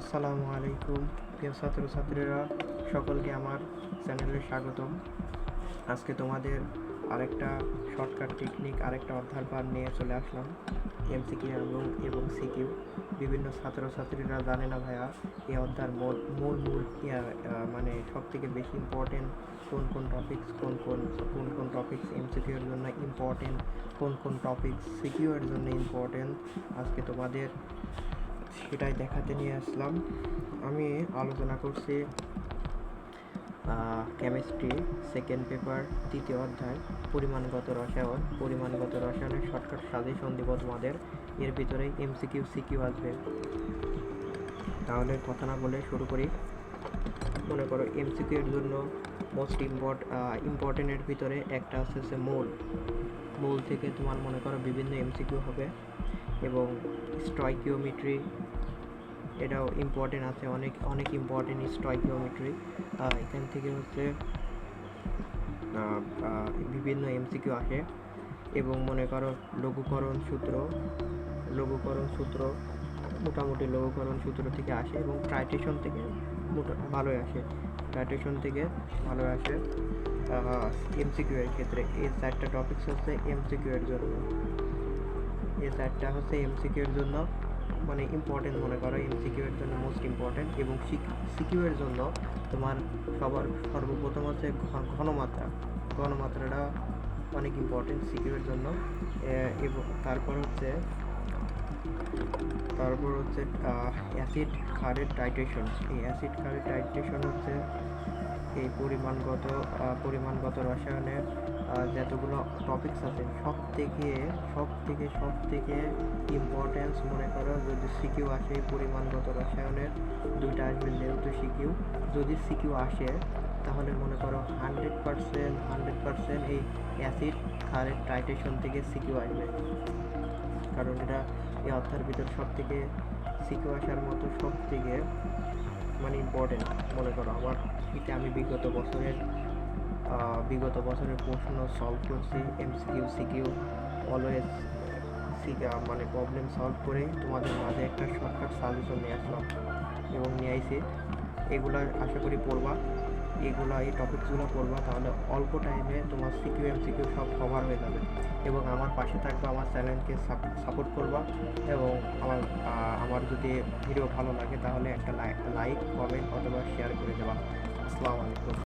আসসালামু আলাইকুম, প্রিয় ছাত্রছাত্রীরা, সকলকে আমার চ্যানেলে স্বাগতম। আজকে তোমাদের আরেকটা শর্টকাট টেকনিক আরেকটা অধ্যায় পার নিয়ে চলে আসলাম। এমসিকিউ এবং এবং সিকিউ বিভিন্ন ছাত্রছাত্রীরা জানে না ভাইয়া, এই অধ্যায়ের মূল মূল মূল মানে সব থেকে বেশি ইম্পর্টেন্ট কোন কোন টপিকস কোন কোন কোন কোন টপিকস এমসিকিউ এর জন্য ইম্পর্টেন্ট কোন কোন টপিকস সিকিউ এর জন্য ইম্পর্টেন্ট আজকে তোমাদের সেটাই দেখাতে নিয়ে আসলাম। আমি আলোচনা করছি কেমিস্ট্রি সেকেন্ড পেপার তৃতীয় অধ্যায়, পরিমাণগত রসায়ন। পরিমাণগত রসায়নের শর্টকাট সাজেশন দিব তোমাদের। এর ভিতরে এমসিকিউ সিকিউ আসবে। তাহলে কথা না বলে শুরু করি। মনে করো এমসিকিউ এর জন্য মোস্ট ইম্পর্ট ইম্পর্টেন্টের ভিতরে একটা আছে হচ্ছে মোল। মোল থেকে তোমার মনে করো বিভিন্ন এমসিকিউ হবে এবং স্টয়কিওমেট্রি এটাও ইম্পর্টেন্ট আছে, অনেক অনেক ইম্পর্টেন্ট স্টয়কিওমেট্রি এখান থেকে হচ্ছে বিভিন্ন এমসিকিউ আসে এবং মনে করো লঘুকরণ সূত্র লঘুকরণ সূত্র, মোটামুটি লঘুকরণ সূত্র থেকে আসে এবং ট্রাইটেশন থেকে মোটা, ভালোই আসে। ট্রাইটেশন থেকে ভালো আসে এমসিকিউ এর ক্ষেত্রে। এই চারটা টপিকস হচ্ছে এমসিকিউ এর জন্য। এই চারটা হচ্ছে এমসিকিউ এর জন্য মানে ইম্পর্টেন্ট মনে করো এমসিকিউ এর জন্য মোস্ট ইম্পর্টেন্ট এবং সিকিউ এর জন্য তোমার সবার সর্বপ্রথম হচ্ছে ঘনমাত্রা। ঘনমাত্রাটা অনেক ইম্পর্টেন্ট সিকিউ এর জন্য। এবং, তারপর হচ্ছে তারপর হচ্ছে অ্যাসিড ক্ষারের টাইট্রেশন এই অ্যাসিড খারের টাইট্রেশন হচ্ছে এই পরিমাণগত পরিমাণগত রসায়নের যতগুলো টপিকস আছে সব থেকে সব থেকে সব থেকে ইম্পর্টেন্স মনে করো যদি সিকিউ আসে পরিমাণগত রসায়নের, দুইটা আসবে যেহেতু সিকিউ যদি সিকিউ আসে, তাহলে মনে করো হান্ড্রেড পার্সেন্ট হান্ড্রেড পার্সেন্ট এই অ্যাসিড ক্ষারের টাইট্রেশন থেকে সিকিউ আসবে। কারণ এটা এই অর্থার ভিতর সব থেকে সিকিউ আসার মতো সব থেকে মানে ইম্পর্টেন্ট মনে করো আমার এটা আমি বিগত বছরের বিগত বছরের প্রশ্ন সলভ করছি এমসিকিউ সিকিউ অলওয়েজ মানে প্রবলেম সলভ করে তোমাদের মাঝে একটা শর্টকাট সাজেশন নিয়ে আসলাম এবং নিয়ে আইছি। এগুলা আশা করি পড়বা। এগুলো, এই টপিকসগুলো পড়বা তাহলে অল্প টাইমে তোমার সিকিউ এম সিকিউ সব কভার হয়ে যাবে। এবং আমার পাশে থাকবে, আমার চ্যানেলকে সাপোর্ট করবা এবং আমার আমার যদি ভিডিও ভালো লাগে, তাহলে একটা লাইক কমেন্ট অথবা শেয়ার করে দেবা। আসসালামু আলাইকুম।